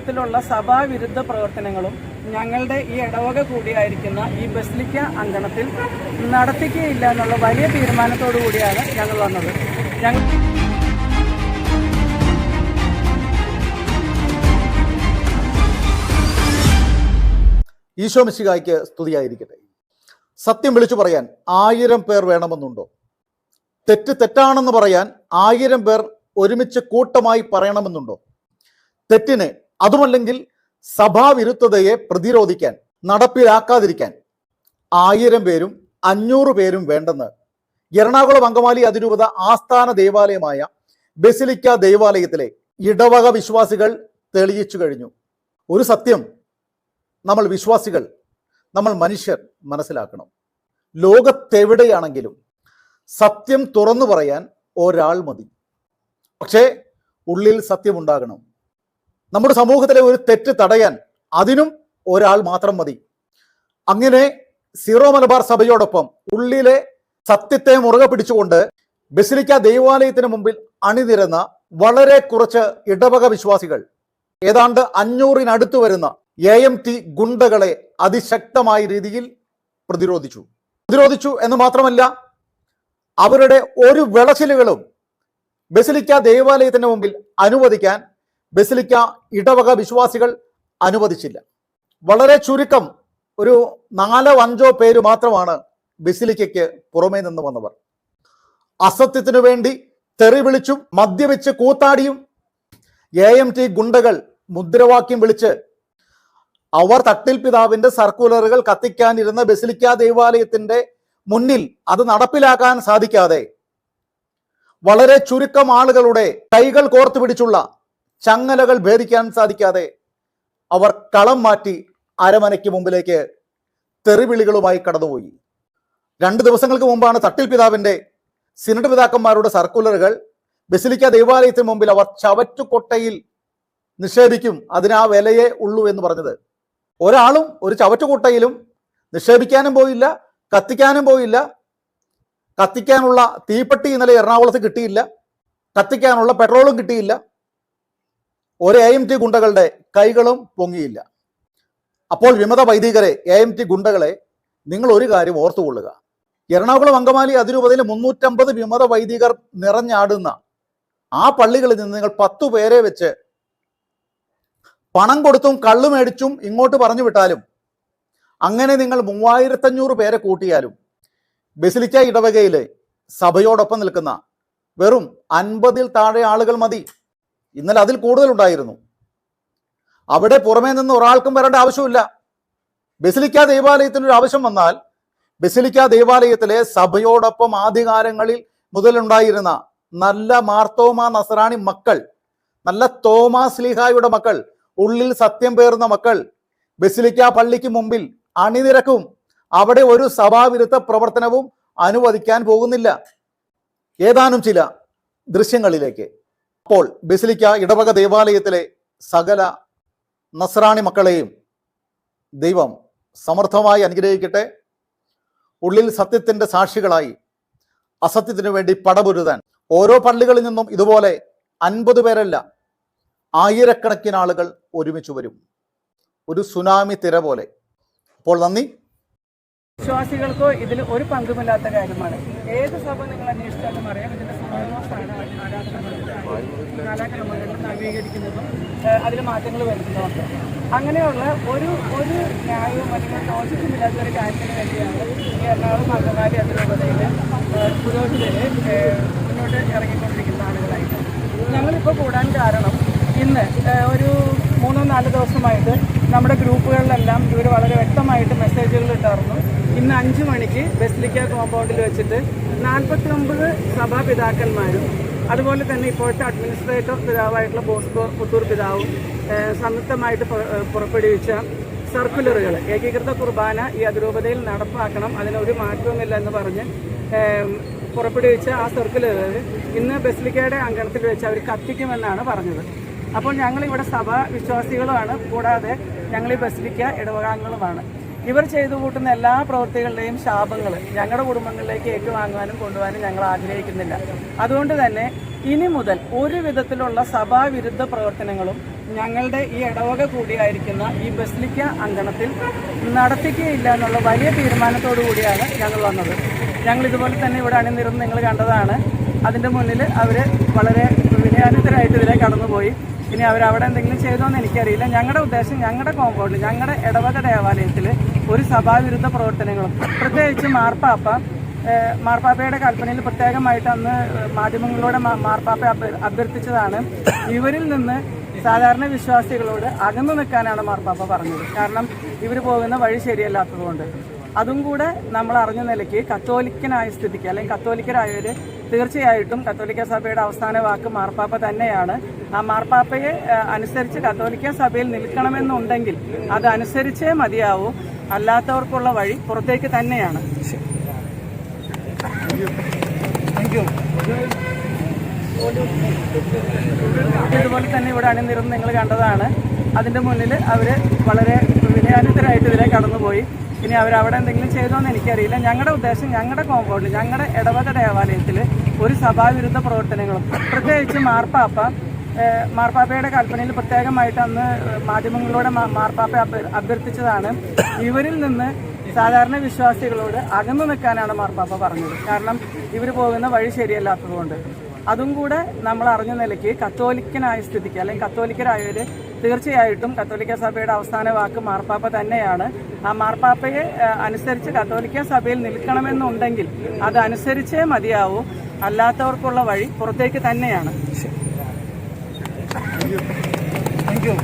വിധത്തിലുള്ള സഭാവിരുദ്ധ പ്രവർത്തനങ്ങളും ഞങ്ങളുടെ ഈ ഇടവക കൂടിയായിരിക്കുന്ന ഈ ബസ്ലിക്ക അങ്കണത്തിൽ നടത്തിക്കുകയില്ല എന്നുള്ള വലിയ തീരുമാനത്തോടു കൂടിയാണ് ഞങ്ങൾ വന്നത്. ഞങ്ങൾ ഈശോ മിശികായ്ക്ക് സ്തുതിയായിരിക്കട്ടെ. സത്യം വിളിച്ചു പറയാൻ ആയിരം പേർ വേണമെന്നുണ്ടോ? തെറ്റ് തെറ്റാണെന്ന് പറയാൻ ആയിരം പേർ ഒരുമിച്ച് കൂട്ടമായി പറയണമെന്നുണ്ടോ? തെറ്റിനെ അതുമല്ലെങ്കിൽ സഭാവിരുദ്ധതയെ പ്രതിരോധിക്കാൻ നടപ്പിലാക്കാതിരിക്കാൻ ആയിരം പേരും അഞ്ഞൂറ് പേരും വേണ്ടെന്ന് എറണാകുളം അങ്കമാലി അതിരൂപത ആസ്ഥാന ദേവാലയമായ ബസിലിക്ക ദേവാലയത്തിലെ ഇടവക വിശ്വാസികൾ തെളിയിച്ചു കഴിഞ്ഞു. ഒരു സത്യം നമ്മൾ വിശ്വാസികൾ നമ്മൾ മനുഷ്യർ മനസ്സിലാക്കണം. ലോകത്തെവിടെയാണെങ്കിലും സത്യം തുറന്നു പറയാൻ ഒരാൾ മതി. പക്ഷേ ഉള്ളിൽ സത്യമുണ്ടാകണം. നമ്മുടെ സമൂഹത്തിലെ ഒരു തെറ്റ് തടയാൻ അതിനും ഒരാൾ മാത്രം മതി. അങ്ങനെ സീറോ മലബാർ സഭയോടൊപ്പം ഉള്ളിലെ സത്യത്തെ മുറുകെ പിടിച്ചുകൊണ്ട് ബസിലിക്ക ദൈവാലയത്തിന് മുമ്പിൽ അണിനിരന്ന വളരെ കുറച്ച് ഇടവക വിശ്വാസികൾ ഏതാണ്ട് അഞ്ഞൂറിനടുത്ത് വരുന്ന എ എം ടി ഗുണ്ടകളെ അതിശക്തമായ രീതിയിൽ പ്രതിരോധിച്ചു. പ്രതിരോധിച്ചു എന്ന് മാത്രമല്ല അവരുടെ ഒരു വിളച്ചിലുകളും ബസിലിക്ക ദേവാലയത്തിന് മുമ്പിൽ അനുവദിക്കാൻ ബസിലിക്ക ഇടവക വിശ്വാസികൾ അനുവദിച്ചില്ല. വളരെ ചുരുക്കം ഒരു നാലോ അഞ്ചോ പേര് മാത്രമാണ് ബസിലിക്കയ്ക്ക് പുറമേ നിന്ന് വന്നവർ. അസത്യത്തിനു വേണ്ടി തെറി വിളിച്ചും മദ്യവെച്ച് കൂത്താടിയും എ എം ടി ഗുണ്ടകൾ മുദ്രാവാക്യം വിളിച്ച് അവർ തട്ടിൽ പിതാവിന്റെ സർക്കുലറുകൾ കത്തിക്കാനിരുന്ന ബസിലിക്ക ദേവാലയത്തിന്റെ മുന്നിൽ അത് നടപ്പിലാക്കാൻ സാധിക്കാതെ വളരെ ചുരുക്കം ആളുകളുടെ കൈകൾ കോർത്തു പിടിച്ചുള്ള ചങ്ങലകൾ ഭേദിക്കാൻ സാധിക്കാതെ അവർ കളം മാറ്റി അരമനയ്ക്ക് മുമ്പിലേക്ക് തെറിവിളികളുമായി കടന്നുപോയി. രണ്ട് ദിവസങ്ങൾക്ക് മുമ്പാണ് തട്ടിൽ പിതാവിന്റെ സിനഡ് പിതാക്കന്മാരുടെ സർക്കുലറുകൾ ബസിലിക്ക ദേവാലയത്തിന് മുമ്പിൽ അവർ ചവറ്റുകൊട്ടയിൽ നിക്ഷേപിക്കും. അതിനാ വിലയേ ഉള്ളൂ എന്ന് പറഞ്ഞത്. ഒരാളും ഒരു ചവറ്റുകൊട്ടയിലും നിക്ഷേപിക്കാനും പോയില്ല കത്തിക്കാനും പോയില്ല. കത്തിക്കാനുള്ള തീപ്പെട്ടി ഇന്നലെ എറണാകുളത്ത് കിട്ടിയില്ല. കത്തിക്കാനുള്ള പെട്രോളും കിട്ടിയില്ല. ഒരു എ എം ടി ഗുണ്ടകളുടെ കൈകളും പൊങ്ങിയില്ല. അപ്പോൾ വിമത വൈദികരെ എ എം ടി ഗുണ്ടകളെ നിങ്ങൾ ഒരു കാര്യം ഓർത്തുകൊള്ളുക. എറണാകുളം അങ്കമാലി അതിരൂപതയിൽ മുന്നൂറ്റമ്പത് വിമത വൈദികർ നിറഞ്ഞാടുന്ന ആ പള്ളികളിൽ നിന്ന് നിങ്ങൾ പത്തു പേരെ വെച്ച് പണം കൊടുത്തും കള്ളു മേടിച്ചും ഇങ്ങോട്ട് പറഞ്ഞു വിട്ടാലും അങ്ങനെ നിങ്ങൾ മൂവായിരത്തഞ്ഞൂറ് പേരെ കൂട്ടിയാലും ബസിലിക്ക ഇടവകയിലെ സഭയോടൊപ്പം നിൽക്കുന്ന വെറും അൻപതിൽ താഴെ ആളുകൾ മതി. ഇന്നലെ അതിൽ കൂടുതലുണ്ടായിരുന്നു. അവിടെ പുറമേ നിന്ന് ഒരാൾക്കും വരേണ്ട ആവശ്യമില്ല ബസിലിക്ക ദേവാലയത്തിനൊരു ആവശ്യം വന്നാൽ ബസിലിക്ക ദേവാലയത്തിലെ സഭയോടൊപ്പം ആദ്യകാലങ്ങളിൽ മുതലുണ്ടായിരുന്ന നല്ല മാർത്തോമ നസറാണി മക്കൾ നല്ല തോമാസ് ലീഹായുടെ മക്കൾ ഉള്ളിൽ സത്യം പേർന്ന മക്കൾ ബസിലിക്ക പള്ളിക്ക് മുമ്പിൽ അണിനിരക്കും. അവിടെ ഒരു സഭാവിരുദ്ധ പ്രവർത്തനവും അനുവദിക്കാൻ പോകുന്നില്ല. ഏതാനും ചില ദൃശ്യങ്ങളിലേക്ക്. അപ്പോൾ ബസിലിക്ക ഇടവക ദേവാലയത്തിലെ സകല നസ്രാണി മക്കളെയും ദൈവം സമർത്ഥമായി അനുഗ്രഹിക്കട്ടെ. ഉള്ളിൽ സത്യത്തിന്റെ സാക്ഷികളായി അസത്യത്തിനു വേണ്ടി പടപൊരുതാൻ. ഓരോ പള്ളികളിൽ നിന്നും ഇതുപോലെ അൻപത് പേരല്ല ആയിരക്കണക്കിന് ആളുകൾ ഒരുമിച്ച് വരും. ഒരു സുനാമി തിര പോലെ. അപ്പോൾ നന്ദി. വിശ്വാസികൾക്കോ ഇതിൽ ഒരു പങ്കുമില്ലാത്ത കാര്യമാണ്. ഏത് സഭ നിങ്ങൾ അന്വേഷിച്ചാലും അറിയാം. ഇതിന്റെ കാലാക്രമങ്ങളിൽ നവീകരിക്കുന്നതും അതിൽ മാറ്റങ്ങൾ വരുത്തുന്നതൊക്കെ അങ്ങനെയുള്ള ഒരു ഒരു ന്യായവും അല്ലെങ്കിൽ ലോജിക്കുമില്ലാത്ത ഒരു കാര്യത്തിന് വേണ്ടിയാണ് എറണാകുളം അങ്കമാലി അതിരൂപതയിൽ പുരോഹിതര് മുന്നോട്ട് ഇറങ്ങിക്കൊണ്ടിരിക്കുന്ന ആളുകളായിട്ട്. ഞങ്ങളിപ്പോൾ കൂടാൻ കാരണം ഇന്ന് ഒരു മൂന്നോ നാല് ദിവസമായിട്ട് നമ്മുടെ ഗ്രൂപ്പുകളിലെല്ലാം ഇവർ വളരെ വ്യക്തമായിട്ട് മെസ്സേജുകൾ ഇന്ന് അഞ്ച് മണിക്ക് ബെസ്ലിക്ക കോമ്പൗണ്ടിൽ വെച്ചിട്ട് നാൽപ്പത്തി ഒമ്പത് സഭാപിതാക്കന്മാരും അതുപോലെ തന്നെ ഇപ്പോഴത്തെ അഡ്മിനിസ്ട്രേറ്റർ പിതാവായിട്ടുള്ള ബോസ്കോ പുത്തൂർ പിതാവും സംയുക്തമായിട്ട് പുറപ്പെടുവിച്ച സർക്കുലറുകൾ ഏകീകൃത കുർബാന ഈ അതിരൂപതയിൽ നടപ്പാക്കണം അതിനൊരു മാറ്റവുമില്ല എന്ന് പറഞ്ഞ് പുറപ്പെടുവിച്ച ആ സർക്കുലറുകൾ ഇന്ന് ബെസ്ലിക്കയുടെ അങ്കണത്തിൽ വെച്ച് അവർ കത്തിക്കുമെന്നാണ് പറഞ്ഞത്. അപ്പോൾ ഞങ്ങൾ ഇവിടെ സഭാ വിശ്വാസികളുമാണ് കൂടാതെ ഞങ്ങൾ ഈ ബസിലിക്ക ഇടവകാംഗങ്ങളുമാണ്. ഇവർ ചെയ്തു കൂട്ടുന്ന എല്ലാ പ്രവൃത്തികളുടെയും ശാപങ്ങൾ ഞങ്ങളുടെ കുടുംബങ്ങളിലേക്ക് ഏറ്റുവാങ്ങുവാനും കൊണ്ടുപോകാനും ഞങ്ങൾ ആഗ്രഹിക്കുന്നില്ല. അതുകൊണ്ട് തന്നെ ഇനി മുതൽ ഒരു വിധത്തിലുള്ള സഭാവിരുദ്ധ പ്രവർത്തനങ്ങളും ഞങ്ങളുടെ ഈ ഇടവക കൂടിയായിരിക്കുന്ന ഈ ബസ്ലിക്ക അങ്കണത്തിൽ നടത്തിക്കുകയില്ല എന്നുള്ള വലിയ തീരുമാനത്തോടു കൂടിയാണ് ഞങ്ങൾ വന്നത്. ഞങ്ങൾ ഇതുപോലെ തന്നെ ഇവിടെ അണിനിരുന്ന് നിങ്ങൾ കണ്ടതാണ്. അതിന്റെ മുന്നിൽ അവർ വളരെ വിനയാനിതരായിട്ട് ഇതിലെ കടന്നുപോയി. ഇനി അവരവിടെ എന്തെങ്കിലും ചെയ്തോ എന്ന് എനിക്കറിയില്ല. ഞങ്ങളുടെ ഉദ്ദേശം ഞങ്ങളുടെ കോമ്പൗണ്ടിൽ ഞങ്ങളുടെ ഇടവക ദേവാലയത്തിൽ ഒരു സഭാവിരുദ്ധ പ്രവർത്തനങ്ങളും പ്രത്യേകിച്ച് മാർപ്പാപ്പ മാർപ്പാപ്പയുടെ കൽപ്പനയിൽ പ്രത്യേകമായിട്ട് അന്ന് മാധ്യമങ്ങളിലൂടെ മാർപ്പാപ്പ അഭ്യർത്ഥിച്ചതാണ്. ഇവരിൽ നിന്ന് സാധാരണ വിശ്വാസികളോട് അകന്നു നിൽക്കാനാണ് മാർപ്പാപ്പ പറഞ്ഞത്. കാരണം ഇവർ പോകുന്ന വഴി ശരിയല്ലാത്തതുകൊണ്ട്. അതും കൂടെ നമ്മൾ അറിഞ്ഞ നിലയ്ക്ക് കത്തോലിക്കനായ സ്ഥിതിക്ക് അല്ലെങ്കിൽ കത്തോലിക്കരായവർ തീർച്ചയായിട്ടും കത്തോലിക്ക സഭയുടെ അവസാന വാക്ക് മാർപ്പാപ്പ തന്നെയാണ്. ആ മാർപ്പാപ്പയെ അനുസരിച്ച് കത്തോലിക്ക സഭയിൽ നിൽക്കണമെന്നുണ്ടെങ്കിൽ അതനുസരിച്ചേ മതിയാവൂ. അല്ലാത്തവർക്കുള്ള വഴി പുറത്തേക്ക് തന്നെയാണ്. ഇതുപോലെ തന്നെ ഇവിടെ അണിനിരുന്ന് നിങ്ങൾ കണ്ടതാണ്. അതിന്റെ മുന്നിൽ അവർ വളരെ വിനയാനിതരായിട്ട് ഇതിലേക്ക് കടന്നുപോയി. ഇനി അവരവിടെ എന്തെങ്കിലും ചെയ്തോ എന്ന് എനിക്കറിയില്ല. ഞങ്ങളുടെ ഉദ്ദേശം ഞങ്ങളുടെ കോമ്പൗണ്ടിൽ ഞങ്ങളുടെ ഇടവക ദേവാലയത്തിൽ ഒരു സഭാവിരുദ്ധ പ്രവർത്തനങ്ങളും പ്രത്യേകിച്ച് മാർപ്പാപ്പ മാർപ്പാപ്പയുടെ കൽപ്പനയിൽ പ്രത്യേകമായിട്ട് അന്ന് മാധ്യമങ്ങളിലൂടെ മാർപ്പാപ്പ അഭ്യർത്ഥിച്ചതാണ്. ഇവരിൽ നിന്ന് സാധാരണ വിശ്വാസികളോട് അകന്നു നിൽക്കാനാണ് മാർപ്പാപ്പ പറഞ്ഞത്. കാരണം ഇവർ പോകുന്ന വഴി ശരിയല്ലാത്തതുകൊണ്ട്. അതും കൂടെ നമ്മൾ അറിഞ്ഞ നിലയ്ക്ക് കത്തോലിക്കനായ സ്ഥിതിക്ക് അല്ലെങ്കിൽ കത്തോലിക്കരായവർ തീർച്ചയായിട്ടും കത്തോലിക്ക സഭയുടെ അവസാന വാക്ക് മാർപ്പാപ്പ തന്നെയാണ്. ആ മാർപ്പാപ്പയെ അനുസരിച്ച് കത്തോലിക്ക സഭയിൽ നിൽക്കണമെന്നുണ്ടെങ്കിൽ അതനുസരിച്ചേ മതിയാവൂ. അല്ലാത്തവർക്കുള്ള വഴി പുറത്തേക്ക് തന്നെയാണ്. Thank you